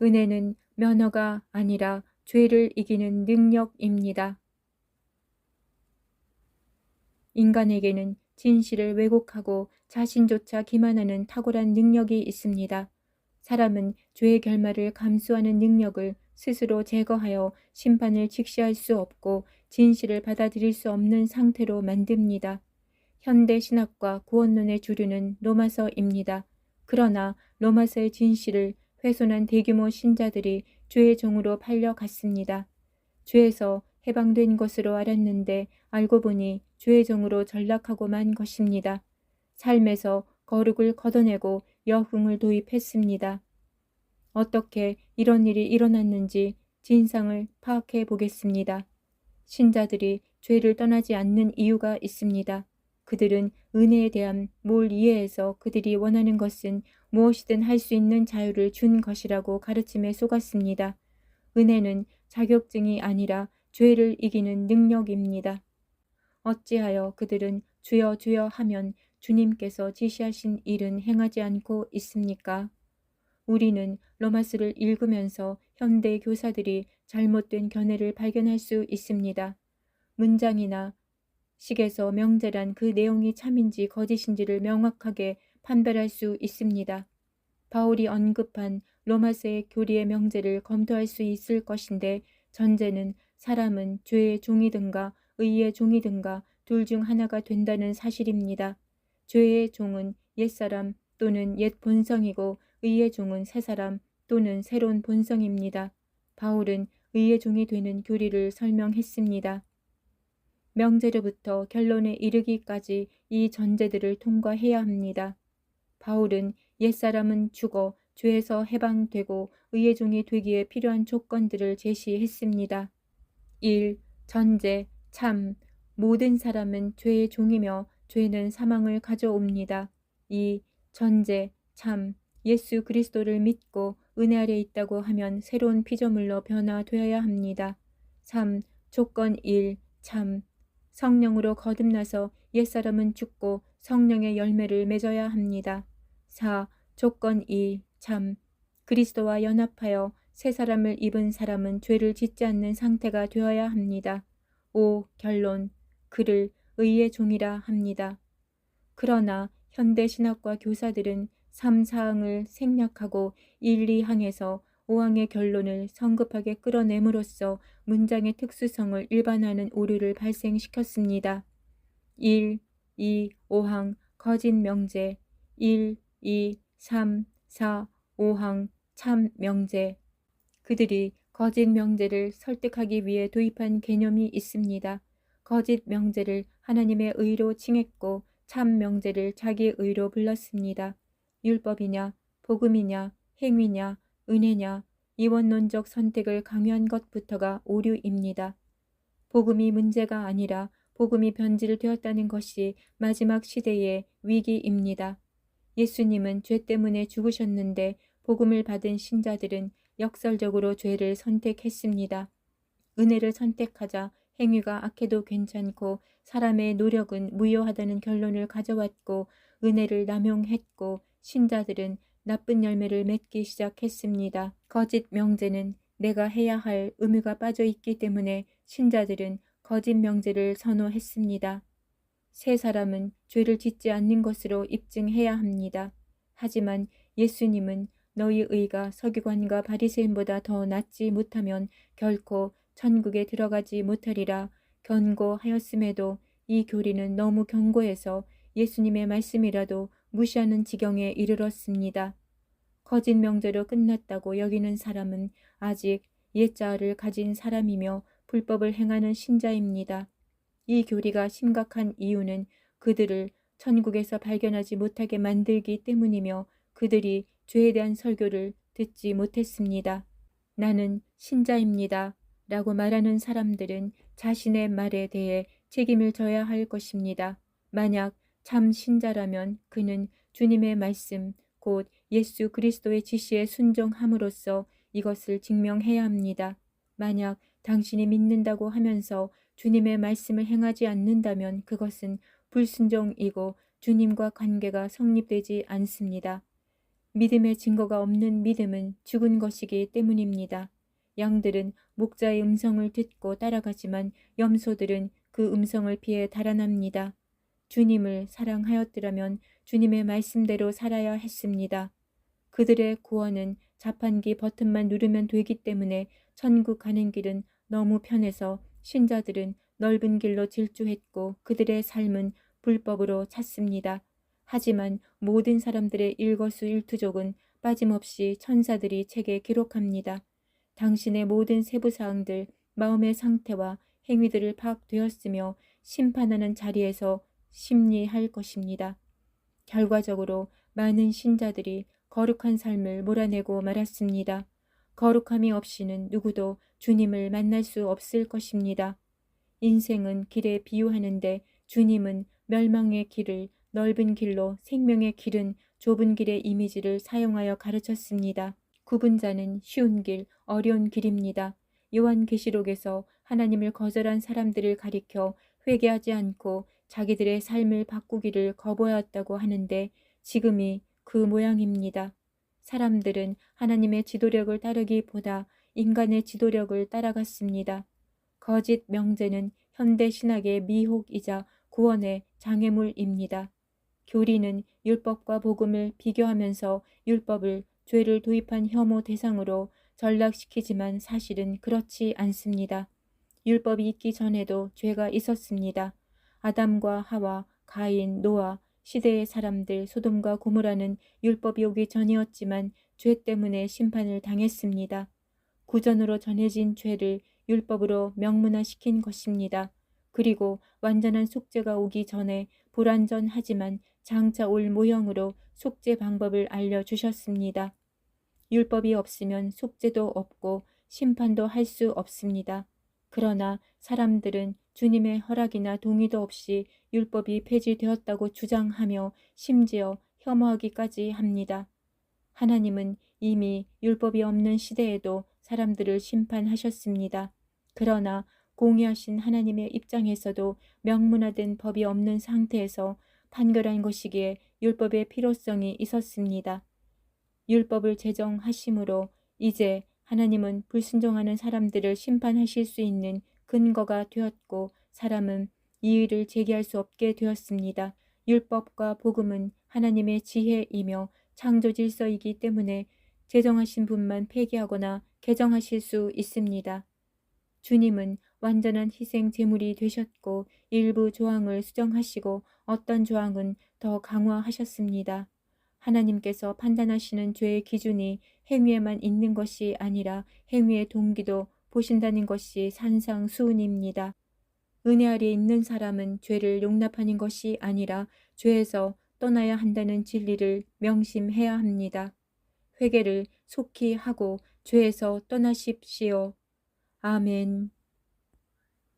은혜는 면허가 아니라 죄를 이기는 능력입니다. 인간에게는 진실을 왜곡하고 자신조차 기만하는 탁월한 능력이 있습니다. 사람은 죄의 결말을 감수하는 능력을 스스로 제거하여 심판을 직시할 수 없고 진실을 받아들일 수 없는 상태로 만듭니다. 현대 신학과 구원론의 주류는 로마서입니다. 그러나 로마서의 진실을 훼손한 대규모 신자들이 죄의 종으로 팔려갔습니다. 죄에서 해방된 것으로 알았는데 알고 보니 죄의 종으로 전락하고 만 것입니다. 삶에서 거룩을 걷어내고 여흥을 도입했습니다. 어떻게 이런 일이 일어났는지 진상을 파악해 보겠습니다. 신자들이 죄를 떠나지 않는 이유가 있습니다. 그들은 은혜에 대한 뭘 이해해서 그들이 원하는 것은 무엇이든 할 수 있는 자유를 준 것이라고 가르침에 속았습니다. 은혜는 자격증이 아니라 죄를 이기는 능력입니다. 어찌하여 그들은 주여 주여 하면 주님께서 지시하신 일은 행하지 않고 있습니까? 우리는 로마스를 읽으면서 현대 교사들이 잘못된 견해를 발견할 수 있습니다. 문장이나 식에서 명제란 그 내용이 참인지 거짓인지를 명확하게 판별할 수 있습니다. 바울이 언급한 로마스의 교리의 명제를 검토할 수 있을 것인데 전제는 사람은 죄의 종이든가 의의 종이든가 둘 중 하나가 된다는 사실입니다. 죄의 종은 옛사람 또는 옛 본성이고 의의 종은 새 사람 또는 새로운 본성입니다. 바울은 의의 종이 되는 교리를 설명했습니다. 명제로부터 결론에 이르기까지 이 전제들을 통과해야 합니다. 바울은 옛사람은 죽어 죄에서 해방되고 의의 종이 되기에 필요한 조건들을 제시했습니다. 1. 전제, 참, 모든 사람은 죄의 종이며 죄는 사망을 가져옵니다. 2. 전제, 참, 예수 그리스도를 믿고 은혜 아래 있다고 하면 새로운 피조물로 변화되어야 합니다. 3. 조건 1. 참. 성령으로 거듭나서 옛사람은 죽고 성령의 열매를 맺어야 합니다. 4. 조건 2. 참. 그리스도와 연합하여 새 사람을 입은 사람은 죄를 짓지 않는 상태가 되어야 합니다. 5. 결론. 그를 의의 종이라 합니다. 그러나 현대 신학과 교사들은 3, 4항을 생략하고 1, 2항에서 5항의 결론을 성급하게 끌어내므로써 문장의 특수성을 일반화하는 오류를 발생시켰습니다. 1, 2, 5항 거짓 명제 1, 2, 3, 4, 5항 참 명제 그들이 거짓 명제를 설득하기 위해 도입한 개념이 있습니다. 거짓 명제를 하나님의 의로 칭했고 참 명제를 자기 의로 불렀습니다. 율법이냐, 복음이냐, 행위냐, 은혜냐, 이원론적 선택을 강요한 것부터가 오류입니다. 복음이 문제가 아니라 복음이 변질되었다는 것이 마지막 시대의 위기입니다. 예수님은 죄 때문에 죽으셨는데 복음을 받은 신자들은 역설적으로 죄를 선택했습니다. 은혜를 선택하자 행위가 악해도 괜찮고 사람의 노력은 무효하다는 결론을 가져왔고 은혜를 남용했고 신자들은 나쁜 열매를 맺기 시작했습니다. 거짓 명제는 내가 해야 할 의무가 빠져 있기 때문에 신자들은 거짓 명제를 선호했습니다. 새 사람은 죄를 짓지 않는 것으로 입증해야 합니다. 하지만 예수님은 너희 의가 서기관과 바리새인보다 더 낫지 못하면 결코 천국에 들어가지 못하리라 견고하였음에도 이 교리는 너무 견고해서 예수님의 말씀이라도 무시하는 지경에 이르렀습니다. 거짓 명제로 끝났다고 여기는 사람은 아직 옛자를 가진 사람이며 불법을 행하는 신자입니다. 이 교리가 심각한 이유는 그들을 천국에서 발견하지 못하게 만들기 때문이며 그들이 죄에 대한 설교를 듣지 못했습니다. 나는 신자입니다. 라고 말하는 사람들은 자신의 말에 대해 책임을 져야 할 것입니다. 만약 참 신자라면 그는 주님의 말씀, 곧 예수 그리스도의 지시에 순종함으로써 이것을 증명해야 합니다. 만약 당신이 믿는다고 하면서 주님의 말씀을 행하지 않는다면 그것은 불순종이고 주님과 관계가 성립되지 않습니다. 믿음의 증거가 없는 믿음은 죽은 것이기 때문입니다. 양들은 목자의 음성을 듣고 따라가지만 염소들은 그 음성을 피해 달아납니다. 주님을 사랑하였더라면 주님의 말씀대로 살아야 했습니다. 그들의 구원은 자판기 버튼만 누르면 되기 때문에 천국 가는 길은 너무 편해서 신자들은 넓은 길로 질주했고 그들의 삶은 불법으로 찼습니다. 하지만 모든 사람들의 일거수일투족은 빠짐없이 천사들이 책에 기록합니다. 당신의 모든 세부사항들, 마음의 상태와 행위들을 파악되었으며 심판하는 자리에서 심리할 것입니다. 결과적으로 많은 신자들이 거룩한 삶을 몰아내고 말았습니다. 거룩함이 없이는 누구도 주님을 만날 수 없을 것입니다. 인생은 길에 비유하는데 주님은 멸망의 길을 넓은 길로 생명의 길은 좁은 길의 이미지를 사용하여 가르쳤습니다. 구분자는 쉬운 길, 어려운 길입니다. 요한계시록에서 하나님을 거절한 사람들을 가리켜 회개하지 않고 자기들의 삶을 바꾸기를 거부하였다고 하는데 지금이 그 모양입니다. 사람들은 하나님의 지도력을 따르기보다 인간의 지도력을 따라갔습니다. 거짓 명제는 현대 신학의 미혹이자 구원의 장애물입니다. 교리는 율법과 복음을 비교하면서 율법을 죄를 도입한 혐오 대상으로 전락시키지만 사실은 그렇지 않습니다. 율법이 있기 전에도 죄가 있었습니다. 아담과 하와, 가인, 노아, 시대의 사람들, 소돔과 고모라는 율법이 오기 전이었지만 죄 때문에 심판을 당했습니다. 구전으로 전해진 죄를 율법으로 명문화시킨 것입니다. 그리고 완전한 속죄가 오기 전에 불완전하지만 장차 올 모형으로 속죄 방법을 알려주셨습니다. 율법이 없으면 속죄도 없고 심판도 할 수 없습니다. 그러나 사람들은 주님의 허락이나 동의도 없이 율법이 폐지되었다고 주장하며 심지어 혐오하기까지 합니다. 하나님은 이미 율법이 없는 시대에도 사람들을 심판하셨습니다. 그러나 공의하신 하나님의 입장에서도 명문화된 법이 없는 상태에서 판결한 것이기에 율법의 필요성이 있었습니다. 율법을 제정하심으로 이제 하나님은 불순종하는 사람들을 심판하실 수 있는 근거가 되었고 사람은 이의를 제기할 수 없게 되었습니다. 율법과 복음은 하나님의 지혜이며 창조 질서이기 때문에 제정하신 분만 폐기하거나 개정하실 수 있습니다. 주님은 완전한 희생 제물이 되셨고 일부 조항을 수정하시고 어떤 조항은 더 강화하셨습니다. 하나님께서 판단하시는 죄의 기준이 행위에만 있는 것이 아니라 행위의 동기도 보신다는 것이 산상수훈입니다. 은혜 아래 있는 사람은 죄를 용납하는 것이 아니라 죄에서 떠나야 한다는 진리를 명심해야 합니다. 회개를 속히 하고 죄에서 떠나십시오. 아멘.